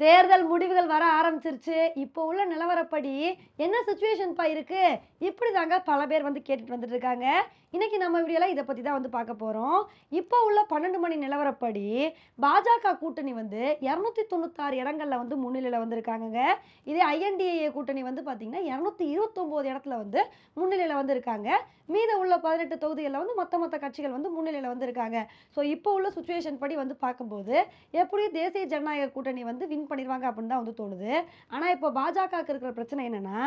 தேர்தல் முடிவுகள் வர ஆரம்பிச்சிருச்சு. இப்போ உள்ள நிலவரப்படி என்ன சுச்சுவேஷன்ப்பா இருக்குது இப்படி தாங்க பல பேர் வந்து கேட்டுட்டு வந்துட்டு இருக்காங்க இன்றைக்கி நம்ம வீடியோல இதை பற்றி தான் வந்து பார்க்க போகிறோம் இப்போ உள்ள பன்னெண்டு மணி நிலவரப்படி பாஜக கூட்டணி வந்து இரநூத்தி தொண்ணூத்தாறு இடங்களில் வந்து முன்னிலையில் வந்திருக்காங்கங்க. இதே ஐஎன்டிஏ கூட்டணி வந்து பார்த்திங்கன்னா இரநூத்தி இருபத்தொம்போது இடத்துல வந்து முன்னிலையில் வந்திருக்காங்க. மீத உள்ள பதினெட்டு தொகுதிகளில் வந்து மொத்த மொத்த கட்சிகள் வந்து முன்னிலையில் வந்திருக்காங்க. ஸோ இப்போ உள்ள சுச்சுவேஷன் படி வந்து பார்க்கும்போது எப்படியும் தேசிய ஜனநாயக கூட்டணி வந்து வின் பண்ணிடுவாங்க அப்படின்னு தான் வந்து தோணுது. ஆனால் இப்போ பாஜகவுக்கு இருக்கிற பிரச்சனை என்னென்னா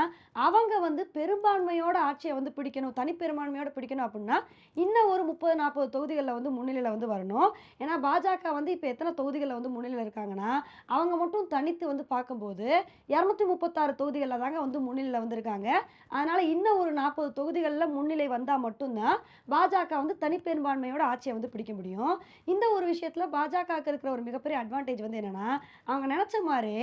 அவங்க வந்து பெரும்பான்மையோட ஆட்சியை வந்து பிடிக்கணும் தனிப்பெரும்பான்மையோட பிடிக்கணும் அப்படின்னா இன்னும் ஒரு முப்பது நாற்பது தொகுதிகளில் வந்து முன்னிலையில் வந்து வரணும். ஏன்னா பாஜக வந்து இப்போ எத்தனை தொகுதிகளில் வந்து முன்னிலையில் இருக்காங்கன்னா அவங்க மட்டும் தனித்து வந்து பார்க்கும்போது இரநூத்தி முப்பத்தாறு தொகுதிகளில் தாங்க வந்து முன்னிலையில் வந்திருக்காங்க. அதனால் இன்னும் ஒரு நாற்பது தொகுதிகளில் முன்னிலை வந்தால் மட்டும்தான் பாஜக வந்து தனிப்பெரும்பான்மையோட ஆட்சியை வந்து பிடிக்க முடியும். இந்த ஒரு விஷயத்தில் பாஜகவுக்கு இருக்கிற ஒரு மிகப்பெரிய அட்வான்டேஜ் வந்து என்னென்னா அவங்க நினச்ச மாதிரி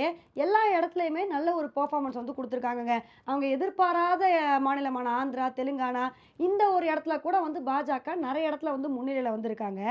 எல்லா இடத்துலையுமே நல்ல ஒரு பர்ஃபார்மன்ஸ் வந்து கொடுத்துருக்காங்கங்க. அவங்க எதிர்பாராத மாநிலமான ஆந்திரா தெலுங்கானா இந்த ஒரு இடத்துல கூட வந்து பாஜக நிறைய இடத்துல வந்து முன்னிலையில் வந்திருக்காங்க.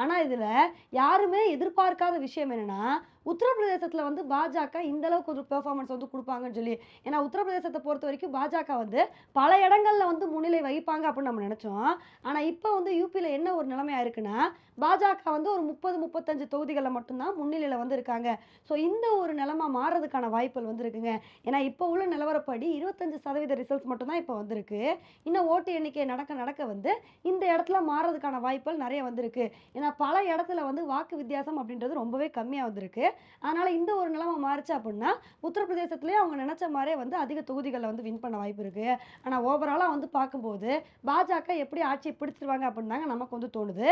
ஆனால் இதில் யாருமே எதிர்பார்க்காத விஷயம் என்னென்னா உத்தரப்பிரதேசத்தில் வந்து பாஜக இந்த அளவுக்கு ஒரு பெர்ஃபார்மன்ஸ் வந்து கொடுப்பாங்கன்னு சொல்லி. ஏன்னா உத்தரப்பிரதேசத்தை பொறுத்த வரைக்கும் பாஜக வந்து பல இடங்களில் வந்து முன்னிலை வகிப்பாங்க அப்படின்னு நம்ம நினச்சோம். ஆனால் இப்போ வந்து யூபியில் என்ன ஒரு நிலைமையாக இருக்குன்னா பாஜக வந்து ஒரு முப்பது முப்பத்தஞ்சு தொகுதிகளில் மட்டும்தான் முன்னிலையில் வந்து இருக்காங்க ஸோ இந்த ஒரு நிலைமை மாறுறதுக்கான வாய்ப்புகள் வந்து இருக்குங்க ஏன்னா இப்போ உள்ள நிலவரப்படி இருபத்தஞ்சு சதவீத ரிசல்ட்ஸ் மட்டும்தான் இப்போ வந்திருக்கு. இன்னும் ஓட்டு எண்ணிக்கை நடக்க நடக்க வந்து இந்த இடத்துல மாறுறதுக்கான வாய்ப்புகள் நிறைய வந்திருக்கு. ஏன்னா பல இடத்துல வந்து வாக்கு வித்தியாசம் அப்படின்றது ரொம்பவே கம்மியாக வந்திருக்கு. அதனால் இந்த ஒரு நிலமை மாறுச்சு அப்படின்னா உத்தரப்பிரதேசத்துலேயே அவங்க நினச்ச மாதிரியே வந்து அதிக தொகுதிகளில் வந்து வின் பண்ண வாய்ப்பு இருக்குது ஆனால் ஓவராலாக வந்து பார்க்கும்போது பாஜக எப்படி ஆட்சியை பிடிச்சிருவாங்க அப்படின்னு தாங்க நமக்கு வந்து தோணுது.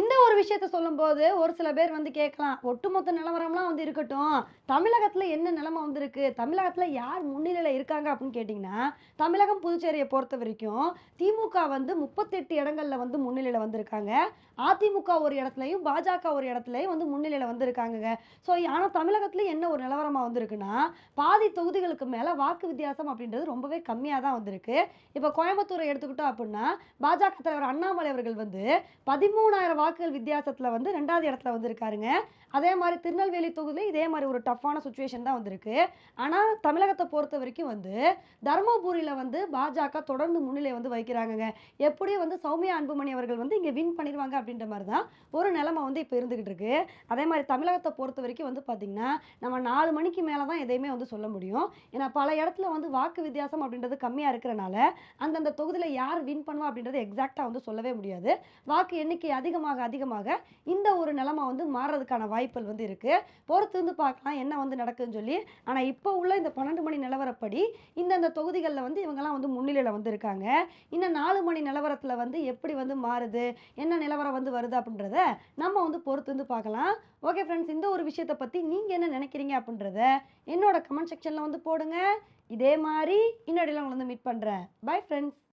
இந்த ஒரு விஷயத்த சொல்லும்போது ஒரு சில பேர் வந்து கேட்கலாம். ஒட்டுமொத்த நிலவரம்லாம் வந்து இருக்கட்டும். தமிழகத்தில் என்ன நிலைமை வந்திருக்கு? தமிழகத்தில் யார் முன்னிலையில் இருக்காங்க அப்படின்னு கேட்டிங்கன்னா தமிழகம் புதுச்சேரியை பொறுத்த வரைக்கும் திமுக வந்து முப்பத்தெட்டு இடங்களில் வந்து முன்னிலையில் வந்திருக்காங்க. அதிமுக ஒரு இடத்துலையும் பாஜக ஒரு இடத்துலையும் வந்து முன்னிலையில் வந்திருக்காங்கங்க. ஸோ ஆனால் தமிழகத்துல என்ன ஒரு நிலவரமாக வந்திருக்குன்னா பாதி தொகுதிகளுக்கு மேலே வாக்கு வித்தியாசம் அப்படின்றது ரொம்பவே கம்மியாக தான் வந்திருக்கு. இப்போ கோயம்புத்தூரை எடுத்துக்கிட்டோம் அப்படின்னா பாஜக தலைவர் அண்ணாமலை அவர்கள் வந்து பதிமூணாயிரம் வாக்குகள் வித்தியாசத்தில் வந்து ரெண்டாவது இடத்துல வந்திருக்காருங்க. அதே மாதிரி திருநெல்வேலி தொகுதியில் இதே மாதிரி ஒரு டஃப்பான சுச்சுவேஷன் தான் வந்திருக்கு. ஆனால் தமிழகத்தை பொறுத்த வரைக்கும் வந்து தருமபுரியில் வந்து பாஜக தொடர்ந்து முன்னிலை வந்து வைக்கிறாங்கங்க எப்படியும் வந்து சௌமியா அன்புமணி அவர்கள் வந்து இங்கே வின் பண்ணிடுவாங்க அப்படின்ற மாதிரி தான் ஒரு நிலமை வந்து இப்போ இருந்துக்கிட்டு இருக்கு. அதே மாதிரி தமிழகத்தை பொறுத்த வரைக்கும் வந்து பார்த்திங்கன்னா நம்ம நாலு மணிக்கு மேலே தான் எதையுமே வந்து சொல்ல முடியும். ஏன்னா பல இடத்துல வந்து வாக்கு வித்தியாசம் அப்படின்றது கம்மியாக இருக்கிறனால அந்தந்த தொகுதியில் யார் வின் பண்ணுவா அப்படின்றது எக்ஸாக்டாக வந்து சொல்லவே முடியாது. வாக்கு எண்ணிக்கை அதிகமாக அதிகமாக இந்த ஒரு நிலைமை வந்து மாறுறதுக்கான வாய்ப்புகள் வந்து இருக்குது பொறுத்து இருந்து பார்க்கலாம் என்ன வந்து நடக்குதுன்னு சொல்லி. ஆனால் இப்போ உள்ள இந்த பன்னெண்டு மணி நிலவரப்படி இந்தந்த தொகுதிகளில் வந்து இவங்கெல்லாம் வந்து முன்னிலையில் வந்திருக்காங்க. இன்னும் நாலு மணி நிலவரத்தில் வந்து எப்படி வந்து மாறுது? என்ன நிலவரம் வந்து வருது அப்படின்றத நம்ம வந்து பொறுத்து வந்து பார்க்கலாம். ஓகே ஃப்ரெண்ட்ஸ் இந்த ஒரு விஷயத்தை பற்றி நீங்கள் என்ன நினைக்கிறீங்க அப்படின்றத என்னோட கமெண்ட் செக்ஷனில் வந்து போடுங்க. இதே மாதிரி இன்னொடையில் உங்களை வந்து மீட் பண்ணுறேன் பை ஃப்ரெண்ட்ஸ்